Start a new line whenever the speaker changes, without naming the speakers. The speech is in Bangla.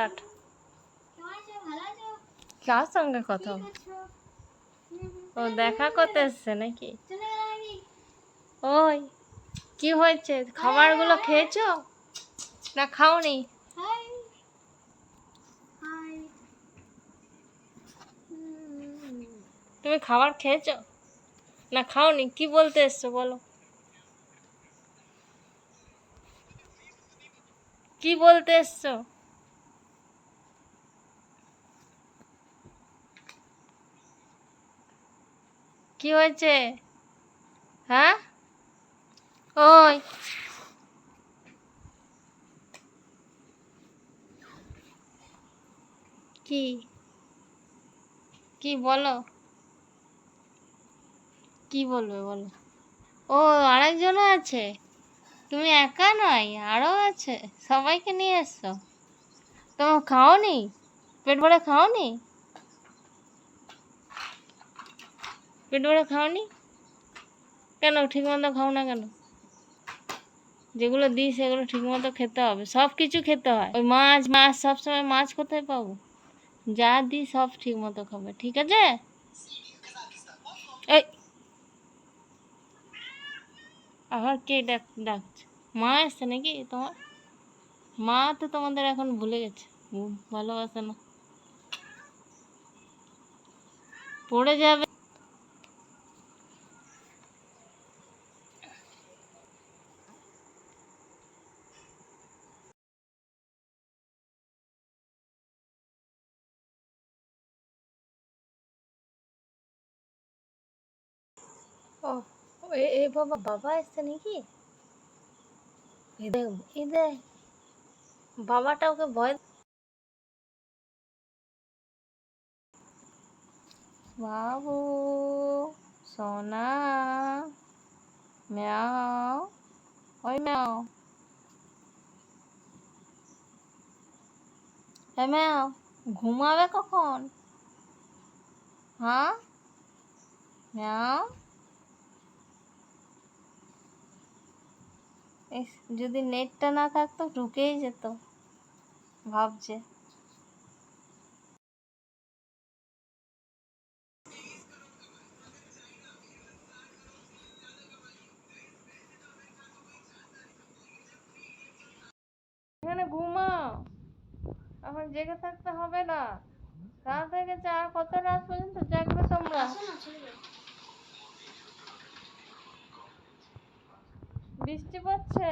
আছো
কার সঙ্গে কথা ও দেখা করতে এসছে নাকি? ওই, কি হয়েছে? খাবারগুলো খেয়েছো? না, খাওনি। তুমি খাবার খেয়েছো? না, খাওনি। কি বলতে এসছো বলো? কি বলতে এসছো? কি হয়েছে? হ্যাঁ? ওই। কি? কি বলো? কি বলবে বলো? ও, আরেকজনও আছে। তুমি একা নয়, আরও আছে। সবাইকে নিয়ে এসছো তোমার খাওনি? পেট ভরে খাওনি? পেট খাওনি? কেন? ঠিক মতো খাও না কেন? যেগুলো দিই সেগুলো ঠিক মতো খেতে হবে। সব কিছু খেতে হয়। ওই মাছ মাছ সবসময় মাছ কোথায় পাবো? যা দিই সব ঠিক মতো খাবে। ঠিক আছে? এই! আবার কে ডাক, ডাকছে? মা এসছে নাকি তোমার? মা তো তোমাদের এখন ভুলে গেছে। ভালোবাসে না। পড়ে যাবে। এ এ বাবা বাবা এসছে নাকি? বাবাটা ওকে ভয় বাবু, সোনা, ম্যাও, ওই ম্যাও। এ ম্যাও, ঘুমাবে কখন? হ্যাঁ? ম্যাও? যদি নেটটা না থাকতো ঢুকেই যেত। ভাবছে। এখানে ঘুমাও। এখন জেগে থাকতে হবে না। রাত হয়ে গেছে, আর কত রাত পর্যন্ত জাগবে তোমরা? বৃষ্টি পড়ছে?